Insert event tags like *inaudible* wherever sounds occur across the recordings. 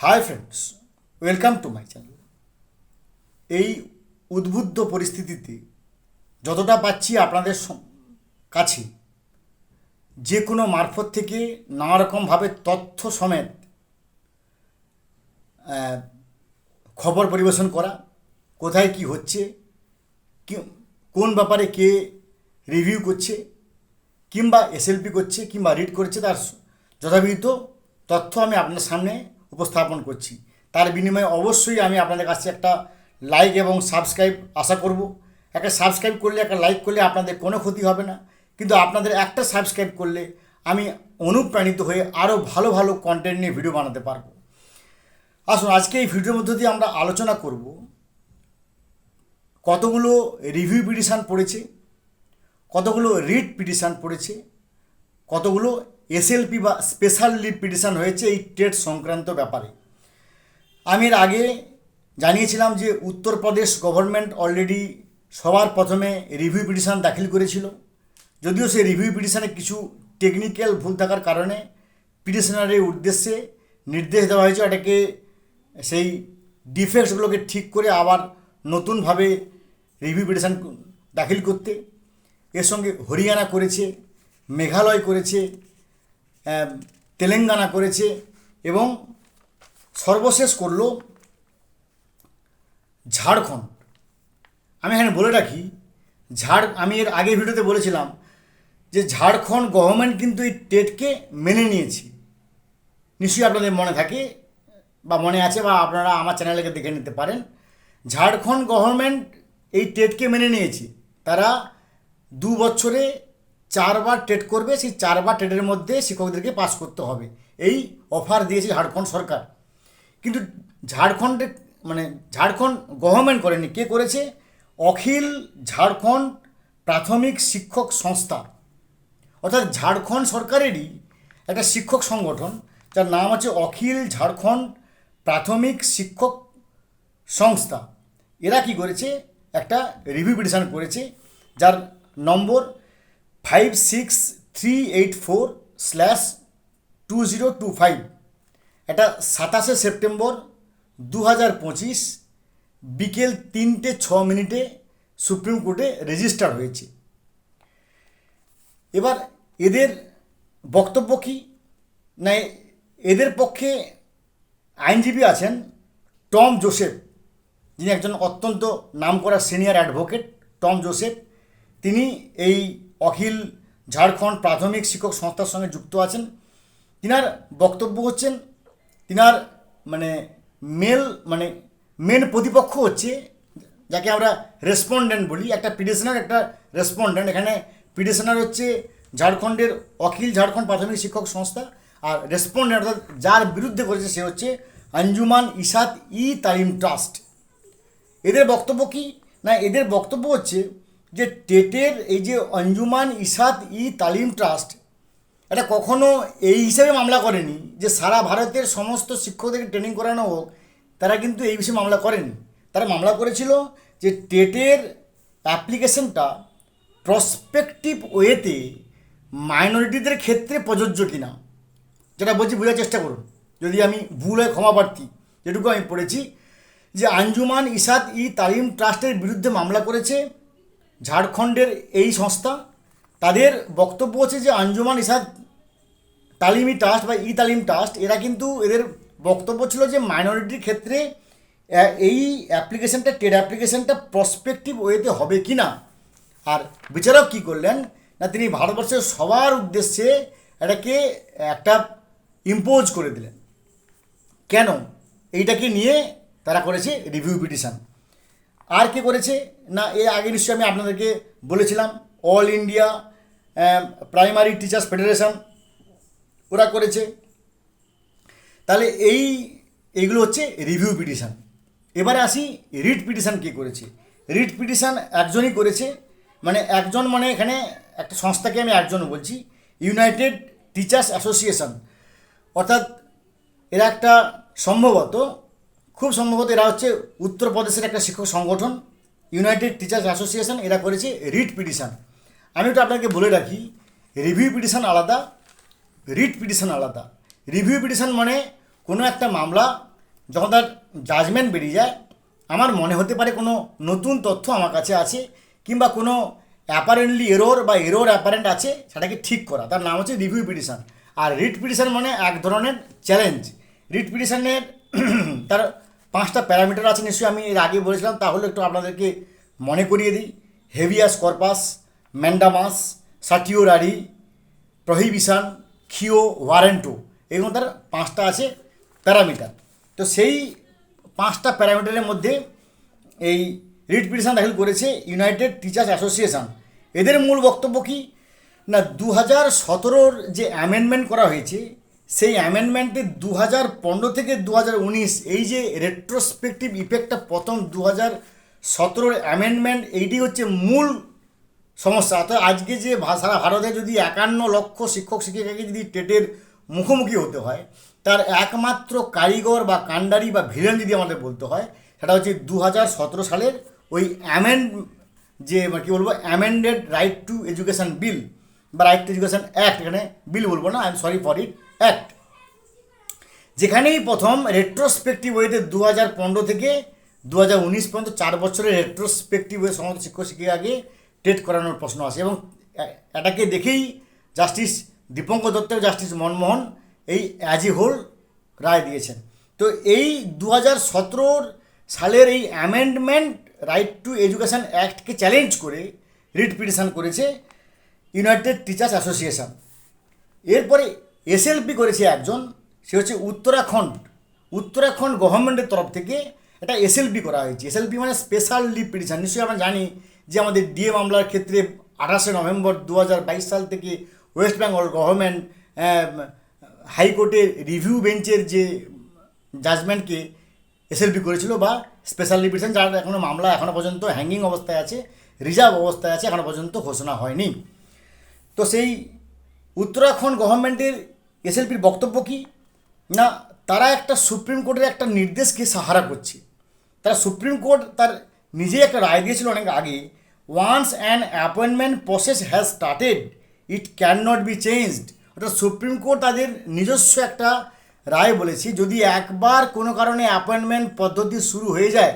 Hi friends welcome to my channel এই উদ্বুদ্ধ পরিস্থিতিতে যতটা পাচ্ছি আপনাদের কাছে যে কোনো মারফত থেকে নানা রকমভাবে তথ্য সমেত খবর পরিবেশন করা, কোথায় কি হচ্ছে কোন ব্যাপারে কে রিভিউ করছে, কিংবা এসএলপি করছে, কিংবা রিড করছে, তার যথাবিহিত তথ্য আমি আপনার সামনে উপস্থাপন করছি। তার বিনিময়ে অবশ্যই আমি আপনাদের কাছে একটা লাইক এবং সাবস্ক্রাইব আশা করব। একটা সাবস্ক্রাইব করলে একটা লাইক করলে আপনাদের কোনো ক্ষতি হবে না। কিন্তু আপনাদের একটা সাবস্ক্রাইব করলে আমি অনুপ্রাণিত হয়ে আরও ভালো ভালো কন্টেন্ট নিয়ে ভিডিও বানাতে পারব। আসুন, আজকে এই ভিডিওর মধ্য দিয়ে আমরা আলোচনা করব কতগুলো রিভিউ পিটিশান পড়েছে, কতগুলো রিড পিটিশান পড়েছে, কতগুলো এসএলপি বা স্পেশাল লিভ পিটিশান হয়েছে এই টেট সংক্রান্ত ব্যাপারে। আমি এর আগে জানিয়েছিলাম যে উত্তরপ্রদেশ গভর্নমেন্ট অলরেডি সবার প্রথমে রিভিউ পিটিশান দাখিল করেছিল। যদিও সেই রিভিউ পিটিশানে কিছু টেকনিক্যাল ভুল থাকার কারণে পিটিশনারের উদ্দেশ্যে নির্দেশ দেওয়া হয়েছে এটাকে সেই ডিফেক্টসগুলোকে ঠিক করে আবার নতুনভাবে রিভিউ পিটিশান দাখিল করতে। এর সঙ্গে হরিয়ানা করেছে, মেঘালয় করেছে তেলেঙ্গানা করেছে এবং সর্বশেষ করল ঝাড়খণ্ড। আমি এখানে বলে রাখি, ঝাড়, আমি এর আগে ভিডিওতে বলেছিলাম যে ঝাড়খণ্ড গভর্নমেন্ট কিন্তু এই টেটকে মেনে নিয়েছে। নিশ্চয়ই আপনাদের মনে থাকে বা মনে আছে বা আপনারা আমার চ্যানেলকে দেখে নিতে পারেন, ঝাড়খণ্ড গভর্নমেন্ট এই টেটকে মেনে নিয়েছে। তারা দু বছরে চারবার টেট করবে, সেই চারবার টেটের মধ্যে শিক্ষকদেরকে পাস করতে হবে। এই অফার দিয়েছে ঝাড়খণ্ড সরকার। কিন্তু ঝাড়খণ্ডে মানে ঝাড়খণ্ড গভর্নমেন্ট করেনি। কে করেছে? অখিল ঝাড়খণ্ড প্রাথমিক শিক্ষক সংস্থা। অর্থাৎ ঝাড়খণ্ড সরকারেরই একটা শিক্ষক সংগঠন, যার নাম হচ্ছে অখিল ঝাড়খণ্ড প্রাথমিক শিক্ষক সংস্থা। এরা কি করেছে? একটা রিভিউ পিটিশন করেছে, যার নম্বর five six three eight four slash two zero two five এটা সাতাশে সেপ্টেম্বর দু হাজার পঁচিশ, বিকেল তিনটে ছ মিনিটে সুপ্রিম কোর্টে রেজিস্টার হয়েছে। এবার এদের বক্তব্য কী? না, এদের পক্ষে আইনজীবী আছেন টম জোসেফ, যিনি একজন অত্যন্ত নামকরা সিনিয়র অ্যাডভোকেট, টম জোসেফ। তিনি এই অখিল ঝাড়খণ্ড প্রাথমিক শিক্ষক সংস্থার সঙ্গে যুক্ত আছেন। তিনার বক্তব্য হচ্ছেন, তিনার মানে মেল মানে মেন প্রতিপক্ষ হচ্ছে যাকে আমরা রেসপন্ডেন্ট বলি, একটা পিটিশনার একটা রেসপন্ডেন্ট এখানে পিটিশনার হচ্ছে ঝাড়খণ্ডের অখিল ঝাড়খণ্ড প্রাথমিক শিক্ষক সংস্থা আর রেসপন্ডেন্ট অর্থাৎ যার বিরুদ্ধে করেছে সে হচ্ছে আঞ্জুমান ইসাদ ই তালিম ট্রাস্ট। এদের বক্তব্য কি? না, এদের বক্তব্য হচ্ছে যে টেটের এই যে অঞ্জুমান, ইসাদ, ই, তালিম ট্রাস্ট, এটা কখনো এই হিসাবে মামলা করেনি যে সারা ভারতের সমস্ত শিক্ষকদেরকে ট্রেনিং করানো হোক, তারা কিন্তু এই বিষয়ে মামলা করেনি। তারা মামলা করেছিল যে টেটের অ্যাপ্লিকেশনটা প্রসপেক্টিভ ওয়েতে মাইনরিটিদের ক্ষেত্রে প্রযোজ্য কিনা, যেটা বলছি বোঝার চেষ্টা করুন। যদি আমি ভুল হয় ক্ষমা প্রার্থী, যেটুকু আমি পড়েছি, যে আঞ্জুমান, ইসাদ, ই, তালিম ট্রাস্টের বিরুদ্ধে মামলা করেছে ঝাড়খণ্ডের এই সংস্থা, তাদের বক্তব্য হচ্ছে যে আঞ্জুমান ইসাদ তালিমি ট্রাস্ট বা ই তালিম ট্রাস্ট, এরা কিন্তু এদের বক্তব্য ছিল যে মাইনরিটির ক্ষেত্রে এই অ্যাপ্লিকেশনটা টেড অ্যাপ্লিকেশানটা প্রসপেক্টিভ ওয়েতে হবে কি না আর বিচারক কী করলেন? না, তিনি ভারতবর্ষের সবার উদ্দেশ্যে এটাকে একটা ইম্পোজ করে দিলেন। কেন? এইটাকে নিয়ে তারা করেছে রিভিউ পিটিশন আর কে করেছে? না, এর আগে নিশ্চয়ই আমি আপনাদেরকে বলেছিলাম all India primary teachers federation ওরা করেছে। তাহলে এই এইগুলো হচ্ছে রিভিউ পিটিশান এবারে আসি রিট পিটিশন কে করেছে। রিট পিটিশন একজনই করেছে মানে একজন মানে এখানে একটা সংস্থাকে আমি একজন বলছি ইউনাইটেড টিচার্স অ্যাসোসিয়েশন অর্থাৎ এরা একটা সম্ভবত, খুব সম্ভবত এরা হচ্ছে উত্তরপ্রদেশের একটা শিক্ষক সংগঠন। ইউনাইটেড টিচার্স অ্যাসোসিয়েশন এরা করেছে রিট পিটিশন। আমি তো আপনাকে বলে রাখি রিভিউ পিটিশন আলাদা, রিট পিটিশন আলাদা। রিভিউ পিটিশন মানে কোনো একটা মামলা, যখন তার জাজমেন্ট বেরিয়ে যায়, আমার মনে হতে পারে কোনো নতুন তথ্য আমার কাছে আছে, কিংবা কোনো অ্যাপারেন্টলি এরোর বা এরোর অ্যাপারেন্ট আছে, সেটাকে ঠিক করা। তার নাম হচ্ছে রিভিউ পিটিশন। আর রিট পিটিশন মানে এক ধরনের চ্যালেঞ্জ রিট পিটিশনের *clears throat* তার পাঁচটা প্যারামিটার আছে, নিশ্চয়ই আমি এর আগে বলেছিলাম, তাহলে একটু আপনাদেরকে মনে করিয়ে দিই। Habeas corpus mandamus certio certiorari prohibition, quo warranto, এগুলো তার পাঁচটা আছে প্যারামিটার। তো সেই পাঁচটা প্যারামিটারের মধ্যে এই রিট পিটিশন দাখিল করেছে ইউনাইটেড টিচার্স অ্যাসোসিয়েশন। এদের মূল বক্তব্য কি? না দু হাজার সতেরোর যে অ্যামেন্ডমেন্ট করা হয়েছে সেই অ্যামেন্ডমেন্টে দু হাজার পনেরো থেকে দু হাজার উনিশ, এই যে রেট্রোস্পেক্টিভ ইফেক্টটা প্রথম দু হাজার সতেরোর অ্যামেন্ডমেন্ট এইটি হচ্ছে মূল সমস্যা। অর্থাৎ আজকে যে সারা ভারতে যদি একান্ন লক্ষ শিক্ষক, শিক্ষিকাকে যদি টেটের মুখোমুখি হতে হয়, তার একমাত্র কারিগর বা কাণ্ডারি বা ভিলেন যদি আমাদের বলতে হয়, সেটা হচ্ছে দু হাজার সতেরো সালের ওই অ্যামেন্ড যে কী বলব amended right to education bill বা রাইট টু এডুকেশন অ্যাক্ট এখানে বিল বলব না I am sorry for it act যেখানেই প্রথম রেট্রোস্পেক্টিভ ওয়েতে দু হাজার পনেরো থেকে দু হাজার উনিশ পর্যন্ত চার বছরের রেট্রোস্পেক্টিভ ওয়ে সমস্ত শিক্ষক শিক্ষিকাকে টেট করানোর প্রশ্ন আসে এবং এটাকে দেখেই জাস্টিস দীপঙ্কর দত্ত জাস্টিস মনমোহন এই অ্যাজ হোল রায় দিয়েছেন। তো এই দু হাজার সতেরোর সালের এই অ্যামেন্ডমেন্ট রাইট টু এডুকেশন অ্যাক্টকে চ্যালেঞ্জ করে রিট পিটিশন করেছে ইউনাইটেড টিচার্স অ্যাসোসিয়েশন এরপরে এসএলপি করেছে একজন, সে হচ্ছে উত্তরাখণ্ড। উত্তরাখণ্ড গভর্নমেন্টের তরফ থেকে একটা এসএলপি করা হয়েছে। এসএলপি মানে স্পেশাল লিভ পিটিশন নিশ্চয়ই আমরা জানি যে আমাদের ডিএ মামলার ক্ষেত্রে আঠাশে নভেম্বর দু হাজার বাইশ সাল থেকে ওয়েস্ট বেঙ্গল গভর্নমেন্ট হাইকোর্টের রিভিউ বেঞ্চের যে জাজমেন্টকে এসএলপি করেছিল বা স্পেশাল লিভ পিটিশন যার এখনও মামলা এখনও পর্যন্ত হ্যাঙ্গিং অবস্থায় আছে রিজার্ভ অবস্থায় আছে এখনও পর্যন্ত ঘোষণা হয়নি। তো সেই উত্তরাখণ্ড গভর্নমেন্টের এসএলপির বক্তব্য কি? না, তারা একটা সুপ্রিম কোর্টের একটা নির্দেশকে সাহারা করছে। তারা সুপ্রিম কোর্ট তার নিজেই একটা রায় দিয়েছিল অনেক আগে once an appointment process has started it can not be changed অর্থাৎ সুপ্রিম কোর্ট তাদের নিজস্ব একটা রায় বলেছে, যদি একবার কোনো কারণে অ্যাপয়েন্টমেন্ট পদ্ধতি শুরু হয়ে যায়,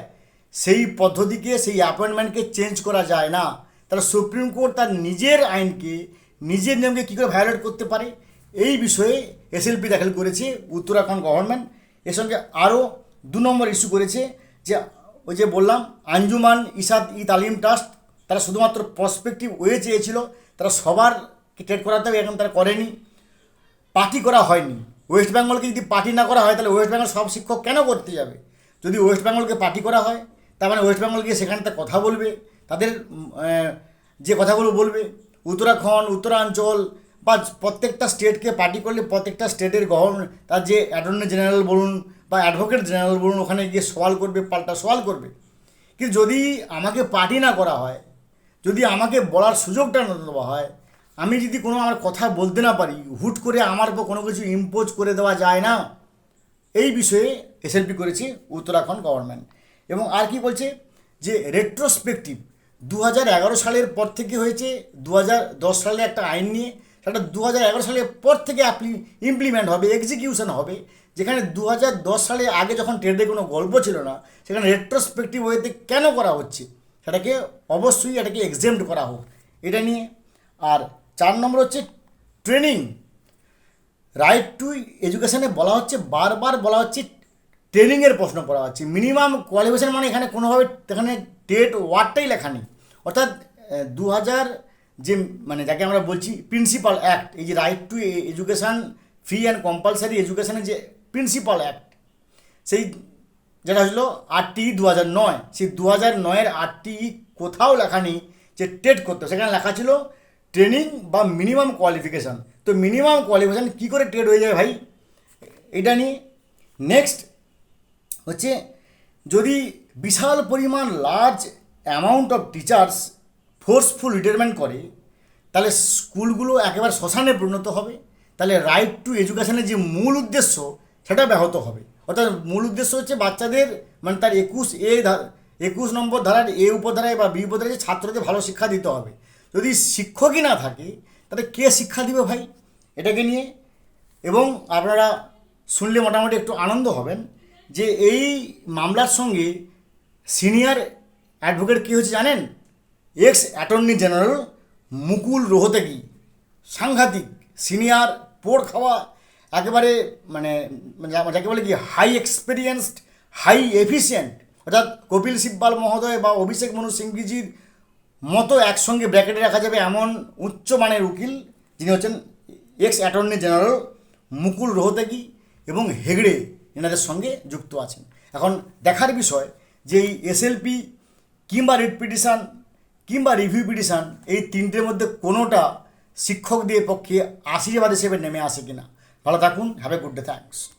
সেই পদ্ধতিকে, সেই অ্যাপয়েন্টমেন্টকে চেঞ্জ করা যায় না। তাহলে সুপ্রিম কোর্ট তার নিজের আইনকে নিজের নিয়মকে কী করে ভায়োলেট করতে পারে? এই বিষয়ে এসএলপি দাখিল করেছে উত্তরাখণ্ড গভর্নমেন্ট এর সঙ্গে আরও দু নম্বর ইস্যু করেছে যে, ওই যে বললাম, আঞ্জুমান, ইসাদ ই তালিম ট্রাস্ট তারা শুধুমাত্র প্রসপেক্টিভ ওয়ে চেয়েছিল, তারা সবার ট্রেড করাতে হবে এখন তারা করেনি। পার্টি করা হয়নি। ওয়েস্ট বেঙ্গলকে যদি পার্টি না করা হয়, তাহলে ওয়েস্ট বেঙ্গল সব শিক্ষক কেন করতে যাবে? যদি ওয়েস্ট বেঙ্গলকে পার্টি করা হয়, তার মানে ওয়েস্ট বেঙ্গল গিয়ে সেখানে তার কথা বলবে, তাদের যে কথাগুলো বলবে উত্তরাখণ্ড, উত্তরাঞ্চল বা প্রত্যেকটা স্টেটকে পার্টি করলে প্রত্যেকটা স্টেটের গভর্নমেন্ট তার যে অ্যাটর্নি জেনারেল বলুন বা অ্যাডভোকেট জেনারেল বলুন, ওখানে গিয়ে সওয়াল করবে, পাল্টা সওয়াল করবে। কিন্তু যদি আমাকে পার্টি না করা হয়, যদি আমাকে বলার সুযোগটা না দেওয়া হয়, আমি যদি কোনো আমার কথা বলতে না পারি, হুট করে আমার উপর কোনো কিছু ইম্পোজ করে দেওয়া যায় না, এই বিষয়ে এসএলপি করেছে উত্তরাখণ্ড গভর্নমেন্ট এবং আর কি বলছে? যে রেট্রোস্পেক্টিভ দু হাজার এগারো সালের পর থেকে হয়েছে দু হাজার দশ সালে একটা আইন নিয়ে, সেটা দু হাজার এগারো সালের পর থেকে অ্যাপ্লি ইমপ্লিমেন্ট হবে এক্সিকিউশন হবে, যেখানে দু হাজার দশ সালে আগে যখন ট্রেডে কোনো গল্প ছিল না, সেখানে রেট্রোস্পেক্টিভ ওয়েতে কেন করা হচ্ছে, সেটাকে অবশ্যই এটাকে এক্সেম্ট করা হোক, এটা নিয়ে। আর চার নম্বর হচ্ছে ট্রেনিং রাইট টু এডুকেশানে বলা হচ্ছে, বারবার বলা হচ্ছে ট্রেনিংয়ের প্রশ্ন করা হচ্ছে মিনিমাম কোয়ালিফিকেশন মানে এখানে কোনোভাবে, এখানে টেট ওয়ার্ডটাই লেখা নেই। অর্থাৎ দু হাজার যে মানে যাকে আমরা বলছি প্রিন্সিপাল অ্যাক্ট এই যে right to education free and compulsory এডুকেশনের যে প্রিন্সিপাল অ্যাক্ট সেই যেটা হলো আটটি দু হাজার নয়, সেই দু হাজার নয়ের আটটি কোথাও লেখা নেই যে টেট করতে সেখানে লেখা ছিল ট্রেনিং বা মিনিমাম কোয়ালিফিকেশান তো মিনিমাম কোয়ালিফিকেশান কী করে টেট হয়ে যাবে ভাই? এটা নিয়ে নেক্সট হচ্ছে যদি বিশাল পরিমাণ large amount of teachers forceful retirement করে, তাহলে স্কুলগুলো একেবারে শ্মশানে পরিণত হবে, তাহলে রাইট টু এডুকেশনের যে মূল উদ্দেশ্য, সেটা ব্যাহত হবে। অর্থাৎ মূল উদ্দেশ্য হচ্ছে বাচ্চাদের মানে তার একুশ এ একুশ নম্বর ধারার এ উপধারায় বা বি উপধারায় যে ছাত্রদের ভালো শিক্ষা দিতে হবে। যদি শিক্ষকই না থাকে, তাহলে কে শিক্ষা দিবে ভাই? এটাকে নিয়ে এবং আপনারা শুনলে মোটামুটি একটু আনন্দ হবেন যে এই মামলার সঙ্গে সিনিয়র অ্যাডভোকেট কী হয়েছে জানেন? Ex attorney general Mukul Rohatgi সাংঘাতিক সিনিয়র পোড় খাওয়া, একেবারে মানে যাকে বলে কি হাই এক্সপিরিয়েন্সড হাই এফিসিয়েন্ট অর্থাৎ কপিল সিব্বাল মহোদয় বা অভিষেক মনু সিংভিজির মতো একসঙ্গে ব্র্যাকেটে রাখা যাবে এমন উচ্চমানের উকিল যিনি হচ্ছেন ex attorney general Mukul Rohatgi এবং হেগড়ে, এনাদের সঙ্গে যুক্ত আছেন। এখন দেখার বিষয় যে এই এসএলপি কিংবা রিট পিটিশান কিংবা রিভিউ পিটিশান, এই তিনটের মধ্যে কোনোটা শিক্ষকদের পক্ষে আশীর্বাদ হিসেবে নেমে আসে কিনা? ভালো থাকুন have a good day thanks